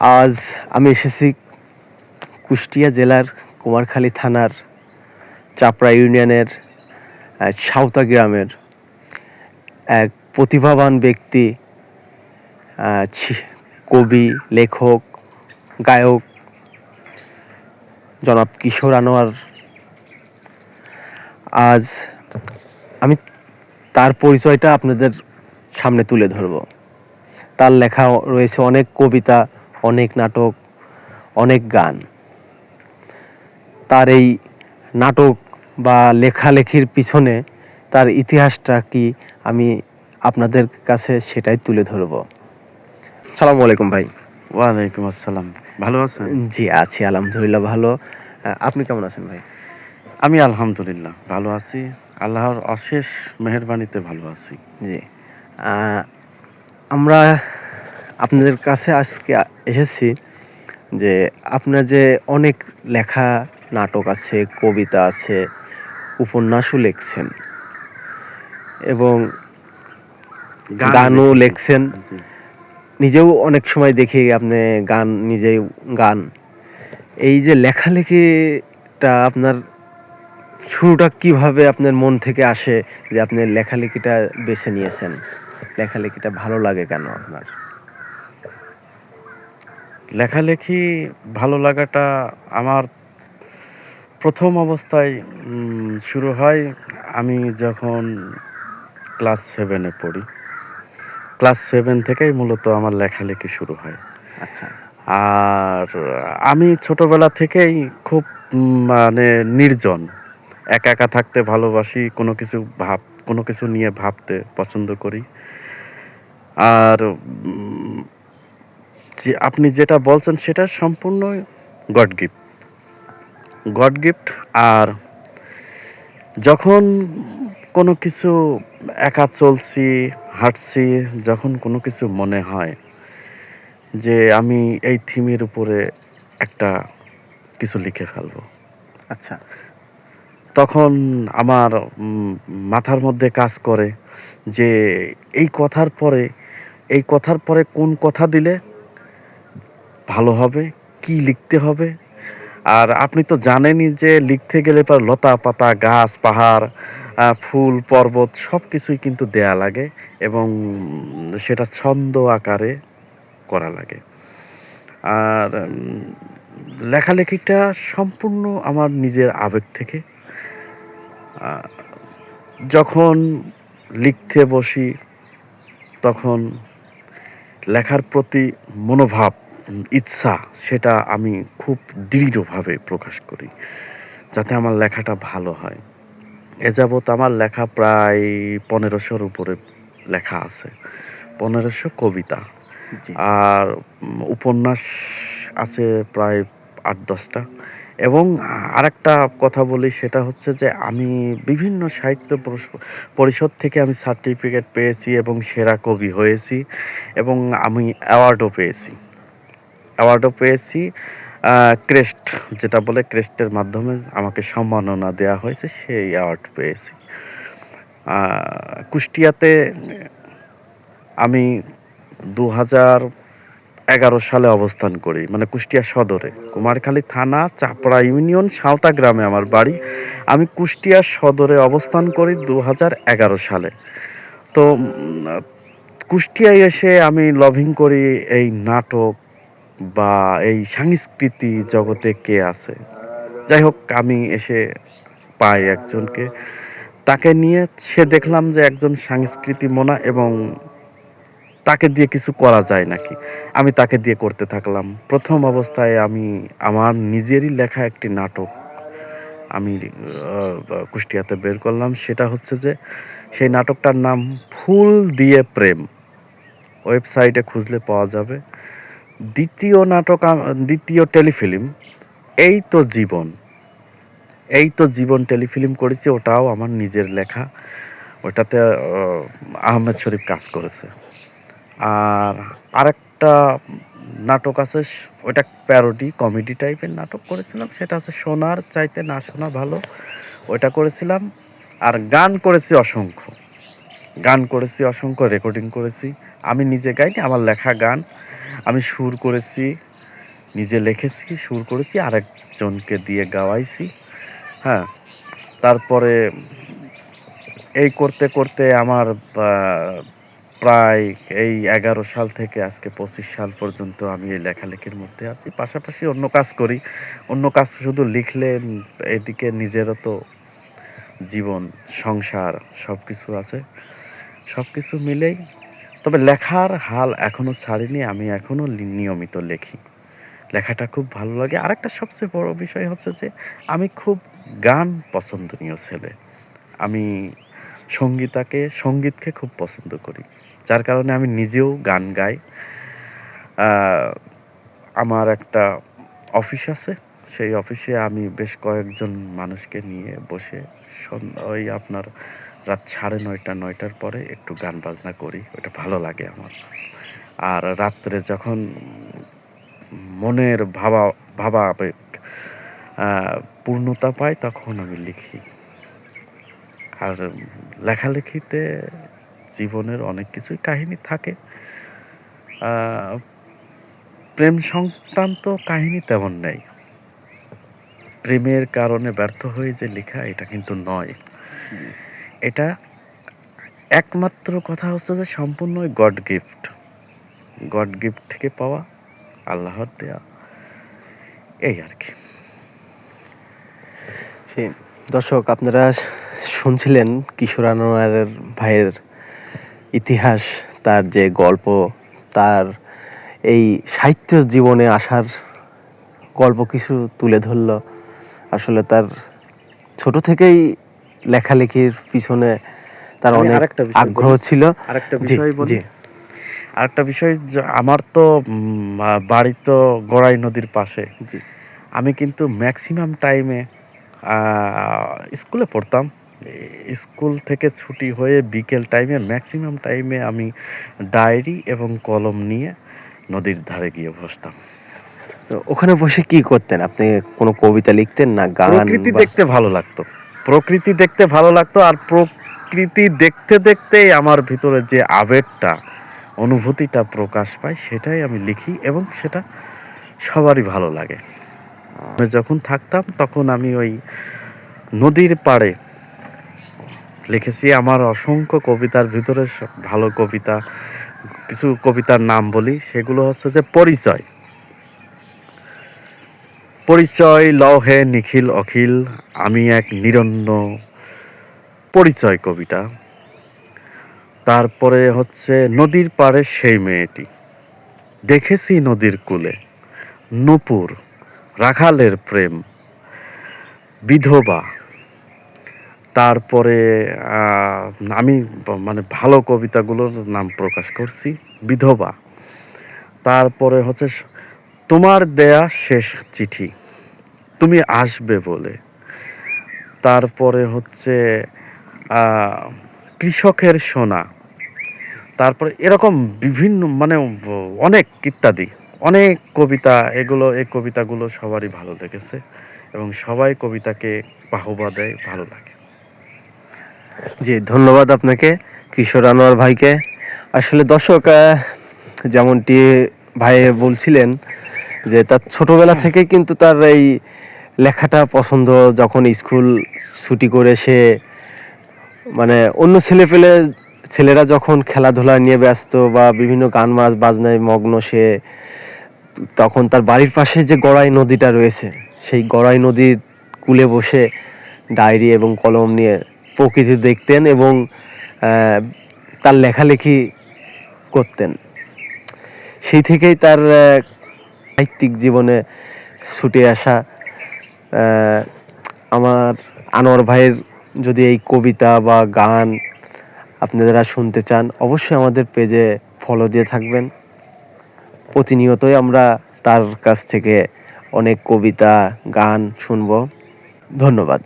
আজ আমি এসেছি কুষ্টিয়া জেলার কুমারখালী থানার চাপড়া ইউনিয়নের সাঁওতা গ্রামের এক প্রতিভাবান ব্যক্তি কবি, লেখক, গায়ক জনাব কিশোর আনোয়ার। আজ আমি তার পরিচয়টা আপনাদের সামনে তুলে ধরব। তার লেখা রয়েছে অনেক কবিতা অনেক নাটক অনেক গান। তার এই নাটক বা লেখালেখির পিছনে তার ইতিহাসটা কি আমি আপনাদের কাছে সেটাই তুলে ধরব। সালাম আলাইকুম ভাই। ওয়ালাইকুম আসসালাম। ভালো আছেন? জি আছি আলহামদুলিল্লাহ ভালো। আপনি কেমন আছেন ভাই? আমি আলহামদুলিল্লাহ ভালো আছি। আল্লাহর অশেষ মেহেরবানিতে ভালো আছি। জি। আহ, আমরা আপনাদের কাছে আজকে এসেছি যে আপনার যে অনেক লেখা নাটক আছে কবিতা আছে উপন্যাসও লিখছেন এবং গানও লিখি। লেখছেন। নিজেও অনেক সময় দেখি আপনি গান নিজেই গান। এই যে লেখালেখিটা আপনার শুরুটা কীভাবে আপনার মন থেকে আসে যে আপনি লেখালেখিটা বেছে নিয়েছেন? লেখালেখিটা ভালো লাগে কেন আপনার? লেখালেখি ভালো লাগাটা আমার প্রথম অবস্থায় শুরু হয় আমি যখন ক্লাস সেভেনে পড়ি। ক্লাস সেভেন থেকেই মূলত আমার লেখালেখি শুরু হয়। আচ্ছা। আর আমি ছোটবেলা থেকেই খুব মানে নির্জন। একা একা থাকতে ভালোবাসি কোনো কিছু ভাব কোনো কিছু নিয়ে ভাবতে পছন্দ করি। আর যে আপনি যেটা বলছেন সেটা সম্পূর্ণ গড গিফট। গড গিফট আর যখন কোনো কিছু একা চলছি হাঁটছি যখন কোনো কিছু মনে হয় যে আমি এই থিমের উপরে একটা কিছু লিখে ফেলব। আচ্ছা। তখন আমার মাথার মধ্যে কাজ করে যে এই কথার পরে এই কথার পরে কোন কথা দিলে ভালো হবে? কি লিখতে হবে? আর আপনি তো জানেনই যে লিখতে গেলে পর লতা পাতা, গাছ, পাহাড় ফুল, পর্বত সব কিছুই কিন্তু দেয়া লাগে এবং সেটা ছন্দ আকারে করা লাগে। আর লেখালেখিটা সম্পূর্ণ আমার নিজের আবেগ থেকে। যখন লিখতে বসি, তখন লেখার প্রতি মনোভাব ইচ্ছা সেটা আমি খুব দৃঢ়ভাবে প্রকাশ করি যাতে আমার লেখাটা ভালো হয়। এ যাবৎ আমার লেখা প্রায় পনেরোশোর উপরে লেখা আছে পনেরোশো কবিতা। আর উপন্যাস আছে প্রায় আট দশটা এবং আরেকটা কথা বলি সেটা হচ্ছে যে আমি বিভিন্ন সাহিত্য পরিষ- পরিষদ থেকে আমি সার্টিফিকেট পেয়েছি এবং সেরা কবি হয়েছি এবং আমি অ্যাওয়ার্ডও পেয়েছি। অ্যাওয়ার্ডও পেয়েছি। ক্রেস্ট যেটা বলে ক্রেস্টের মাধ্যমে আমাকে সম্মাননা দেওয়া হয়েছে, সেই অ্যাওয়ার্ড পেয়েছি। কুষ্টিয়াতে আমি দু হাজার এগারো সালে অবস্থান করি মানে কুষ্টিয়া সদরে। কুমারখালী থানা, চাপড়া ইউনিয়ন, সাঁওতা গ্রামে আমার বাড়ি। আমি কুষ্টিয়া সদরে অবস্থান করি দু হাজার এগারো সালে। তো কুষ্টিয়ায় এসে আমি লভিং করি এই নাটক বা এই সংস্কৃতি জগতে কে আছে? যাই হোক, আমি এসে পাই একজনকে। তাকে নিয়ে সে দেখলাম যে একজন সংস্কৃতি মোনা এবং তাকে দিয়ে কিছু করা যায় নাকি। আমি তাকে দিয়ে করতে থাকলাম। প্রথম অবস্থায় আমি, আমার নিজেরই লেখা একটি নাটক আমি কুষ্টিয়াতে বের করলাম। সেটা হচ্ছে যে, সেই নাটকটার নাম ফুল দিয়ে প্রেম। ওয়েবসাইটে খুঁজলে পাওয়া যাবে। দ্বিতীয় নাটক দ্বিতীয় টেলিফিল্ম, এই তো জীবন। এই তো জীবন টেলিফিল্ম করেছি, ওটাও আমার নিজের লেখা। ওটাতে আহমেদ শরীফ কাজ করেছে। আর আরেকটা নাটক আছে, ওটা প্যারোডি, কমেডি টাইপের নাটক করেছিলাম। সেটা হচ্ছে সোনার চাইতে না শোনা ভালো, ওটা করেছিলাম। আর গান করেছি অসংখ্য। গান করেছি, অসংখ্য রেকর্ডিং করেছি। আমি নিজে গাইনি, আমার লেখা গান। আমি সুর করেছি, নিজে লিখেছি, সুর করেছি, আরেকজনকে দিয়ে গাওয়াইছি হ্যাঁ। তারপরে এই করতে করতে আমার প্রায় এই এগারো সাল থেকে আজকে পঁচিশ সাল পর্যন্ত আমি এই লেখালেখির মধ্যে আছি। পাশাপাশি অন্য কাজ করি। অন্য কাজ শুধু লিখলে এদিকে নিজেরও তো জীবন, সংসার সব কিছু আছে। সব কিছু মিলেই, তবে লেখার হাল এখনও ছাড়িনি, আমি এখনও নিয়মিত লেখি। লেখাটা খুব ভালো লাগে। আরেকটা সবচেয়ে বড় বিষয় হচ্ছে যে, আমি খুব গান পছন্দনীয় ছেলে। আমি সঙ্গীতাকে, সঙ্গীতকে খুব পছন্দ করি। যার কারণে আমি নিজেও গান গাই। আমার একটা অফিস আছে। সেই অফিসে আমি বেশ কয়েকজন মানুষকে নিয়ে বসে ওই আপনার রাত সাড়ে নয়টা, নয়টার পরে একটু গান বাজনা করি, ওটা ভালো লাগে আমার। আর রাত্রে যখন মনের ভাবা ভাবা আবেগ পূর্ণতা পায় তখন আমি লিখি। আর লেখালেখিতে জীবনের অনেক কিছুই কাহিনী থাকে। প্রেম সংক্রান্ত কাহিনী তেমন নেই। প্রেমের কারণে ব্যর্থ হয়ে যে লেখা, এটা কিন্তু নয়। এটা একমাত্র কথা হচ্ছে যে সম্পূর্ণ গড গিফট গড গিফট থেকে পাওয়া আল্লাহর দেয়া। এই আর কি। দর্শক, আপনারা শুনছিলেন কিশোর আনোয়ারের ভাইয়ের ইতিহাস, তার যে গল্প, তার এই সাহিত্য জীবনে আসার গল্প কিছু তুলে ধরলো। আসলে তার ছোট থেকেই লেখালেখির পিছনে তার অনেক আগ্রহ ছিল। আরেকটা বিষয় বলি। আরেকটা বিষয় আমার তো বাড়ি তো গড়াই নদীর পাশে। জি। আমি কিন্তু ম্যাক্সিমাম টাইমে স্কুলে পড়তাম। স্কুল থেকে ছুটি হয়ে বিকেল টাইমে ম্যাক্সিমাম টাইমে আমি ডায়েরি এবং কলম নিয়ে নদীর ধারে গিয়ে বসতাম। ওখানে বসে কি করতেন? আপনি কোনো কবিতা লিখতেন না গান প্রকৃতি দেখতে ভালো লাগতো। প্রকৃতি দেখতে ভালো লাগতো আর প্রকৃতি দেখতে দেখতেই আমার ভিতরে যে আবেগটা, অনুভূতিটা প্রকাশ পায়, সেটাই আমি লিখি এবং সেটা সবারই ভালো লাগে। যখন থাকতাম তখন আমি ওই নদীর পাড়ে লিখেছি আমার অসংখ্য কবিতার ভিতরে ভালো কবিতা, কিছু কবিতার নাম বলি, সেগুলো হচ্ছে যে পরিচয়। পরিচয় লহে নিখিল অখিল, আমি এক নিরন্ন পরিচয় কবিতা। তারপরে হচ্ছে নদীর পাড়ে সেই মেয়েটি। দেখেছি নদীর কূলে নূপুর, রাখালের প্রেম, বিধবা। তারপরে আমি মানে ভালো কবিতাগুলোর নাম প্রকাশ করছি, বিধবা। তারপরে হচ্ছে তোমার দেয়া শেষ চিঠি। তুমি আসবে বলে। তারপরে হচ্ছে কৃষকের সোনা। তারপরে এরকম বিভিন্ন মানে অনেক ইত্যাদি। অনেক কবিতা, এগুলো, এই কবিতাগুলো সবারই ভালো লেগেছে এবং সবাই কবিতাকে বাহবা দেয়, ভালো লাগে। জি, ধন্যবাদ আপনাকে, কিশোর আনোয়ার ভাইকে। আসলে দর্শক যেমনটি ভাই বলছিলেন যে তার ছোটবেলা থেকে কিন্তু তার এই লেখাটা পছন্দ যখন স্কুল ছুটি করে সে মানে অন্য ছেলে পেলে ছেলেরা যখন খেলাধুলা নিয়ে ব্যস্ত বা বিভিন্ন গান মাছ বাজনায় মগ্ন সে তখন তার বাড়ির পাশে যে গড়াই নদীটা রয়েছে সেই গড়াই নদীর কূলে বসে ডায়েরি এবং কলম নিয়ে প্রকৃতি দেখতেন এবং তার লেখালেখি করতেন। সেই থেকেই তার সাহিত্যিক জীবনে ছুটে আসা আমার আনোয়ার ভাইয়ের যদি এই কবিতা বা গান আপনারা শুনতে চান, অবশ্যই আমাদের পেজে ফলো দিয়ে থাকবেন। প্রতিনিয়তই আমরা তার কাছ থেকে অনেক কবিতা, গান শুনব। ধন্যবাদ।